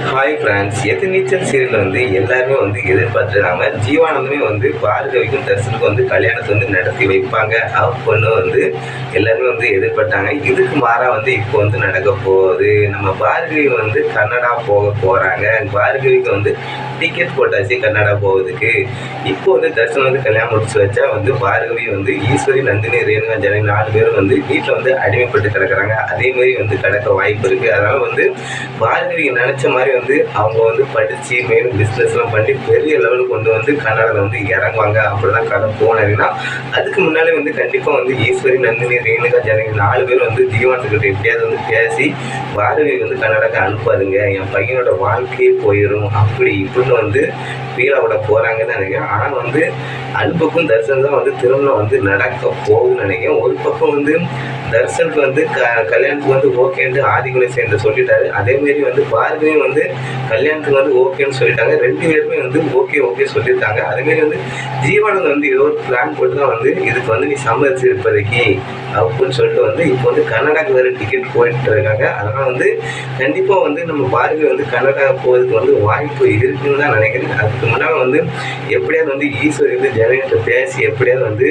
Hi friends எது நீச்சல் serial வந்து எல்லாருமே வந்து எதிர்பார்த்துருக்காங்க ஜீவானந்தமே வந்து பார்கவிக்கும் தர்சனுக்கும் வந்து கல்யாணத்தை வந்து நடத்தி வைப்பாங்க. அப்படின்னு வந்து எல்லாருமே வந்து எதிர்பார்த்தாங்க. இதுக்கு மாறாக வந்து இப்போ வந்து நடக்க போகுது. நம்ம பார்கவி வந்து கன்னடா போக போகிறாங்க பார்கவிக்கு வந்து டிக்கெட் போட்டாச்சு கன்னடா போகிறதுக்கு இப்போ வந்து தர்ஷன் வந்து கல்யாணம் முடிச்சு வச்சா வந்து பார்கவி வந்து ஈஸ்வரி நந்தினி ரேணுகா ஜனனி நாலு பேரும் வந்து வீட்டில் வந்து அடிமைப்பட்டு கிடக்குறாங்க. அதே மாதிரி வந்து கிடக்க வாய்ப்பு இருக்குது அதனால் வந்து பார்கவி நினச்ச மாதிரி வந்து அவங்க வந்து படித்து மேலும் பிஸ்னஸ்லாம் பண்ணி பெரிய லெவலுக்கு கொண்டு வந்து கன்னடாவில் வந்து இறங்குவாங்க அப்படிலாம் கதை போனதுன்னா அதுக்கு முன்னாலே வந்து கண்டிப்பாக வந்து ஈஸ்வரி நந்தினி ரேணுகா ஜனனி நாலு பேர் வந்து தீவானத்துக்கிட்ட எப்படியாவது வந்து பேசி பார்கவி வந்து கன்னடாக்கு அனுப்பாதுங்க. என் பையனோட வாழ்க்கையே போயிடும். அப்படி இப்படின்னு வந்து ஃபீல் விட போகிறாங்கன்னு நினைக்கிறேன். ஆனால் வந்து அன்புக்கும் தர்சன் தான் வந்து திருமணம் வந்து நடக்க போகுதுன்னு நினைக்கிறேன். ஒரு பக்கம் வந்து தர்சனுக்கு வந்து க கல்யாணத்துக்கு வந்து ஓகேன்ட்டு ஆதிகுலை சேர்ந்து சொல்லிட்டாரு. அதேமாரி வந்து பார்கவியும் வந்து கல்யாணத்துக்கு வந்து ஓகேன்னு சொல்லிட்டாங்க. ரெண்டு பேருமே வந்து ஓகே ஓகே சொல்லியிருக்காங்க. அதேமாரி வந்து ஜீவானந்த் வந்து ஏதோ ஒரு பிளான் போட்டு தான் வந்து இதுக்கு வந்து நீ சம்மதிச்சு இருப்பதைக்கு அப்படின்னு சொல்லிட்டு வந்து இப்போ வந்து கனடாக்கு வேறு டிக்கெட் போயிட்டு இருக்காங்க. அதனால் வந்து கண்டிப்பாக வந்து நம்ம பார்கவி வந்து கன்னடா போகிறதுக்கு வந்து வாய்ப்பு இருக்குன்னு தான் நினைக்கிறேன். அதுக்கு முன்னால் வந்து எப்படியாவது வந்து ஈஸ்வர் வந்து ஜனகிட்ட பேசி எப்படியாவது வந்து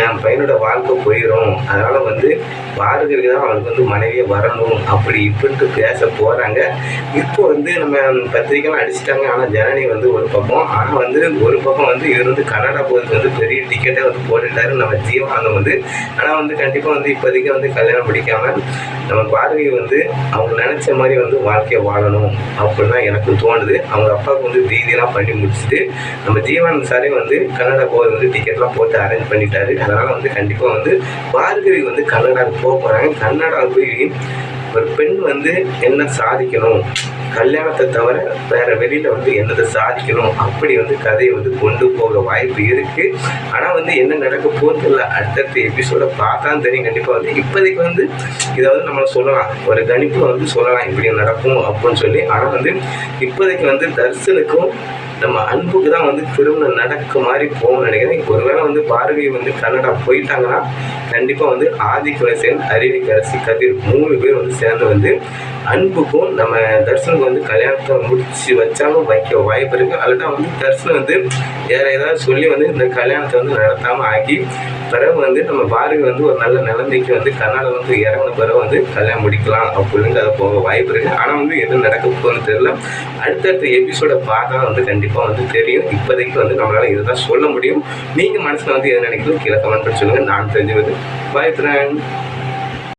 என் பையனோட வாழ்க்கை போயிடும் அதனால் வந்து பார்கவி தான் அவனுக்கு வந்து மனைவியே வரணும். அப்படி இப்படின்ட்டு பேச போகிறாங்க இப்போ வந்து நம்ம பத்திரிக்கைலாம் அடிச்சிட்டாங்க. ஆனால் ஜனனி வந்து ஒரு பக்கம். ஆனால் வந்து ஒரு பக்கம் வந்து இவர் வந்து கன்னடா போகிறதுக்கு வந்து பெரிய டிக்கெட்டை வந்து போட்டுட்டாரு. நம்ம ஜீவானந்தம் வந்து. ஆனால் வந்து கண்டிப்பாக வந்து இப்போதைக்கு வந்து கல்யாணம் பிடிக்காம நம்ம பார்வையை வந்து அவங்க நினச்ச மாதிரி வந்து வாழ்க்கையை வாழணும் அப்படின்னு தான் எனக்கு தோணுது. அவங்க அப்பாவுக்கு வந்து தீதியெல்லாம் பண்ணி முடிச்சுட்டு நம்ம ஜீவானந்த் சாரே வந்து கன்னடா போகிறது வந்து டிக்கெட்லாம் போட்டு அரேஞ்ச் பண்ணிட்டாரு. அதனால் வந்து கண்டிப்பாக வந்து பார்கவி வந்து கன்னடாவுக்கு போக போகிறாங்க கன்னடாவுக்கு போய் ஒரு பெண் வந்து என்ன சாதிக்கணும்? கல்யாணத்தை தவிர வேற வெளியில வந்து என்னதை சாதிக்கணும்? அப்படி வந்து கதையை வந்து கொண்டு போக வாய்ப்பு இருக்கு. ஆனா வந்து என்ன நடக்க போகிறது இல்லை அடுத்தடுத்த எபிசோட பார்த்தா தெரியும். கண்டிப்பா வந்து இப்போதைக்கு வந்து இதை வந்து நம்ம சொல்லலாம். ஒரு கணிப்பு வந்து சொல்லலாம். இப்படி நடக்கும் அப்படின்னு சொல்லி. ஆனா வந்து இப்போதைக்கு வந்து தர்சனுக்கும் நம்ம அன்புக்கு தான் வந்து திருமணம் நடக்க மாதிரி போகணும்னு நினைக்கிறேன். ஒருவேளை வந்து பார்வை வந்து கன்னடா போயிட்டாங்கன்னா கண்டிப்பாக வந்து ஆதி அறிவிக்கரசி கதிர் மூணு பேர் வந்து சேர்ந்து வந்து அன்புக்கும் நம்ம தர்சனுக்கு வந்து கல்யாணத்தை முடிச்சு வச்சாலும் வைக்க வாய்ப்பு இருக்குது அல்லட்டா வந்து தர்சன் வந்து வேற ஏதாவது சொல்லி வந்து இந்த கல்யாணத்தை வந்து நடத்தாமல் ஆக்கி பிறகு வந்து நம்ம பாரதி வந்து ஒரு நல்ல நிலைமைக்கு வந்து கர்நாடகா வந்து இறங்கின பிறகு வந்து கல்யாணம் முடிக்கலாம் அப்படின்னு அதை போக வாய்ப்பு இருக்குது ஆனால் வந்து எது நடக்க போகணும்னு தெரியல. அடுத்தடுத்த எபிசோட பார்த்தா வந்து கண்டிப்பாக வந்து தெரியும். இப்போதைக்கு வந்து நம்மளால் இதுதான் சொல்ல முடியும். நீங்கள் மனசில் வந்து எது நினைக்கிறோம் கீழே கமெண்ட் பண்ணி சொல்லுங்கள் நான் தெரிஞ்சுவது பாய் ஃப்ரெண்ட்